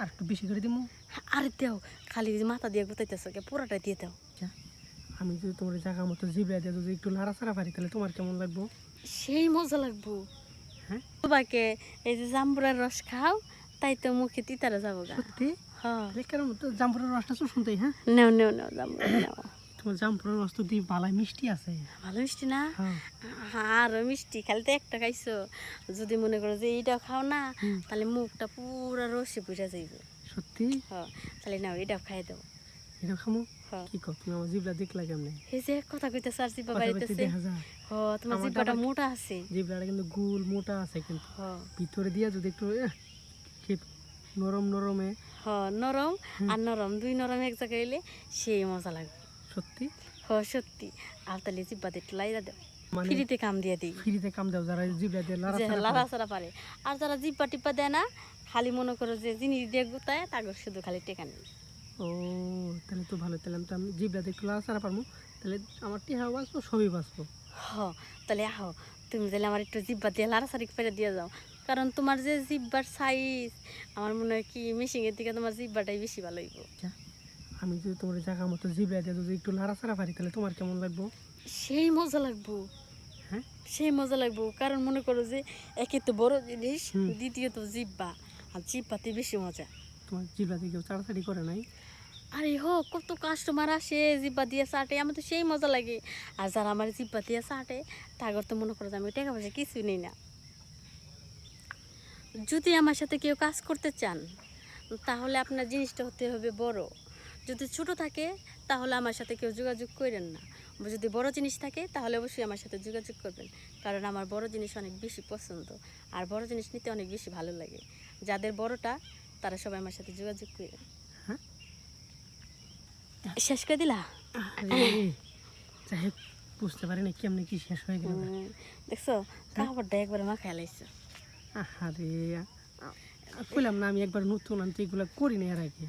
আর একটু বেশি করে দিমু। আরে দেও খালি মাথা দিয়ে গুতাইতেছ কে পুরাটা দিয়ে দাও। আমি যদি তোমার জায়গা মতো জিবড়া দিয়ে যদি একটু লাড়াচাড়া পারি তাহলে তোমার কেমন লাগবো? সেই মজা লাগবো। হ্যাঁ? তোমাকে এই যে জাম্বুরার রস খাও তাই তো মুখে তিতারা যাব গা। সত্যি? হ্যাঁ। কেন তো জামপুরের রসটা শুনতেই হ্যাঁ? নেও নেও নেও জাম্বুরা নেও। তোমার জামপুরের রস তো দিয়ে বালাই মিষ্টি আছে। ভালো মিষ্টি না? হ্যাঁ। আর মিষ্টি খালি তো একটা খাইছো। যদি মনে করো যে এইটা খাও না তাহলে মুখটা পুরো রসে বুঝা যাইবে। সত্যি? হ্যাঁ তাহলে নাও এটা খাই দাও। এটা খামো? হ্যাঁ। কি কর তুমি আমার জিবলা দেখলা কেমনে? এই যে কথা কইতে স্যার জিব্বা বাড়িতেছে হ তোমার জিব্বাটা মোটা আছে। জিবলাটা কিন্তু গোল মোটা আছে কিন্তু। হ ভিতরে দিয়া যদি একটু নরম নরমে। হ নরম আর নরম দুই নরম এক জায়গায় এলে সেই মজা লাগবে। সত্যি? হ সত্যি। আর তাহলে জিব্বাতে একটু লাইরা দাও। মানে ফ্রিতে কাম দিয়ে দিই। ফ্রিতে কাম দাও যারা দিয়ে লাড়া পারে। আর যারা জিব্বা টিপ্পা দেয় না খালি মনে করো যে জিনিস দিয়ে গুতায় তাগর শুধু খালি টেকা নেই। ও তাহলে তো ভালো। তাহলে আমি জিবলা দিয়ে পারব। তাহলে আমার বাঁচবো সবই বাঁচবো। হ তাহলে আহো। তুমি তাহলে আমার একটু জিব্বা দিয়ে লাড়াছাড়ি ফেলে দিয়ে যাও। কারণ তোমার যে জিব্বার সাইজ আমার মনে হয় কি মেশিনের দিকে তোমার জিব্বাটাই বেশি ভালো হইব। আমি যদি তোমার জায়গা মতো জিবলা দিয়ে যদি একটু লাড়াচাড়া পারি তাহলে তোমার কেমন লাগবো? সেই মজা লাগবো। হ্যাঁ? সেই মজা লাগবো। কারণ মনে করো যে একে তো বড় জিনিস। দ্বিতীয়ত জিব্বা আর জিব্বাতে বেশি মজা। তোমার দিয়ে কেউ চাড়াচাড়ি করে নাই? আরে হো কত কাস্টমার আসে জিব্বা দিয়ে চাটে আমার তো সেই মজা লাগে। আর যারা আমার জিব্বা দিয়ে চাটে তাগর তো মনে করো যে আমি টাকা পয়সা কিছুই নেই না। যদি আমার সাথে কেউ কাজ করতে চান তাহলে আপনার জিনিসটা হতে হবে বড়। যদি ছোট থাকে তাহলে আমার সাথে কেউ যোগাযোগ করেন না। যদি বড় জিনিস থাকে তাহলে অবশ্যই আমার সাথে যোগাযোগ করবেন। কারণ আমার বড় জিনিস অনেক বেশি পছন্দ আর বড় জিনিস নিতে অনেক বেশি ভালো লাগে। যাদের বড়টা তারা সবাই আমার সাথে যোগাযোগ করে হ্যাঁ? শেষ করে দিলা? বুঝতে পারি না কেমনে কি শেষ হয়ে গেল। দেখছ কাপড়টা একবার মাখায় লাইছো। আরে কইলাম না আমি একবার নতুন আমি তো এগুলো করি না এর আগে।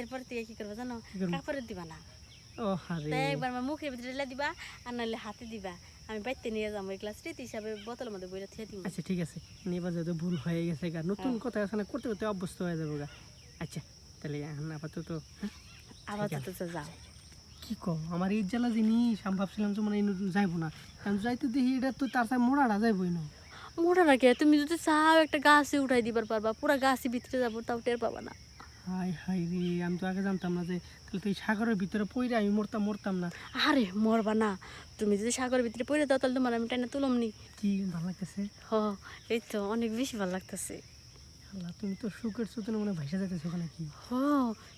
এরপর থেকে কি করব জানো? কাপড়ে দিবা না। ও হারে। তাই একবার আমার মুখের ভিতরে দিবা আর নাহলে হাতে দিবা। আমি বাইতে নিয়ে যাব এই গ্লাস স্মৃতি হিসাবে বোতলের মধ্যে বইটা থিয়ে দিব আচ্ছা ঠিক আছে। নেবার যেহেতু ভুল হয়ে গেছে গা। নতুন হ্যাঁ। কথা আছে না করতে করতে অভ্যস্ত হয়ে যাব গা। আচ্ছা তাহলে আপাতত হ্যাঁ? আবার ঠিক তো যাও। কি কম আমার এই জেলা জিনিস আমি ভাবছিলাম তো মানে যাইবো না। কারণ যাইতে দেখি এটা তো তার সাথে মোড়াটা যাইবই না। মোটা রাখে তুমি যদি চাও একটা গাছে উঠাই দিবার পারবা পুরা গাছে ভিতরে যাব তাও টের পাবা না। হাই হাই রে আমি তো আগে জানতাম না যে তাহলে তো এই সাগরের ভিতরে পইরে আমি মরতাম মরতাম না। আরে মরবা না। তুমি যদি সাগরের ভিতরে পড়ে দাও তাহলে তোমার আমি টাইনা তুলম নি। কি ভালো লাগতেছে? হ এই তো অনেক বেশি ভালো লাগতেছে। আল্লাহ তুমি তো সুখের সুতনে মনে ভাইসা যাইতেছো ওখানে কি? হ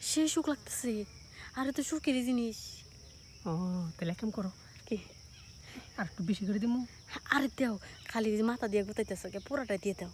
সে সুখ লাগতেছে। আরে তো সুখেরই জিনিস। ও তাহলে এক কাম করো। কি? আর একটু বেশি করে দিব আরে দেও খালি মাথা দিয়ে গুতাইতেছ পুরাটা দিয়ে দাও।